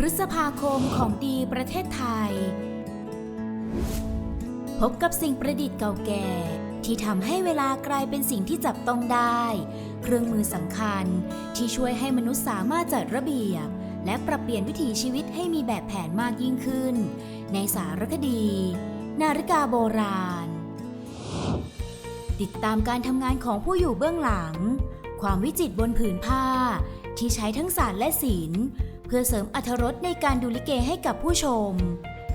พฤษภาคมของดีประเทศไทย พบกับสิ่งประดิษฐ์เก่าแก่ ที่ทำให้เวลากลายเป็นสิ่งที่จับต้องได้ เครื่องมือสำคัญที่ช่วยให้มนุษย์สามารถจัดระเบียบ และปรับเปลี่ยนวิถีชีวิตให้มีแบบแผนมากยิ่งขึ้น ในสารคดี นาฬิกาโบราณ ติดตามการทำงานของผู้อยู่เบื้องหลัง ความวิจิตรบนผืนผ้า ที่ใช้ทั้งศาสตร์และศิลป์ เพื่อเสริมอรรถรสในการดูลิเกให้กับผู้ชม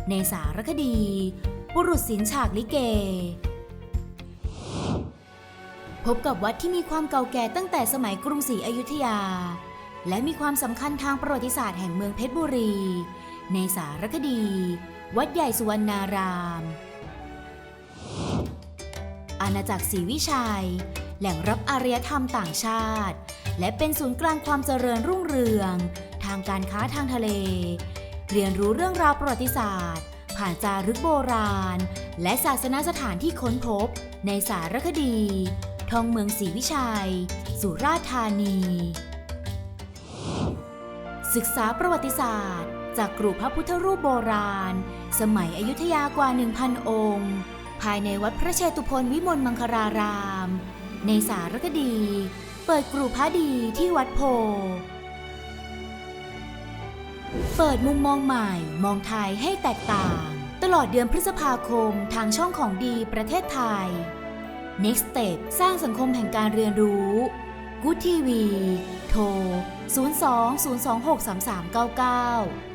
ในสารคดี บุรุษศิลป์ฉากลิเก พบกับวัดที่มีความเก่าแก่ตั้งแต่สมัยกรุงศรีอยุธยา และมีความสำคัญทางประวัติศาสตร์แห่งเมืองเพชรบุรี ในสารคดี วัดใหญ่สุวรรณาราม อาณาจักรศรีวิชัย แหล่งรับอารยธรรมต่างชาติ และเป็นศูนย์กลางความเจริญรุ่งเรืองางการค้าทางทะเล เรียนรู้เรื่องราวประวัติศาสตร์ ผ่านจารึกโบราณ และศาสนสถานที่ค้นพบ ในสารคดี ทองเมืองศรีวิชัย สุราษฎร์ธานี ศึกษาประวัติศาสตร์ จากกรุพระพุทธรูปโบราณ สมัยอยุธยากว่า 1,000 องค์ ภายในวัดพระเชตุพนวิมลมังคลาราม ในสารคดี เปิดกรุพระดีที่วัดโพ เปิดมุมมองใหม่ มองไทยให้แตกต่าง ตลอดเดือนพฤษภาคมทางช่องของดีประเทศไทย Next Step สร้างสังคมแห่งการเรียนรู้ Good TV โทร 02 026 3399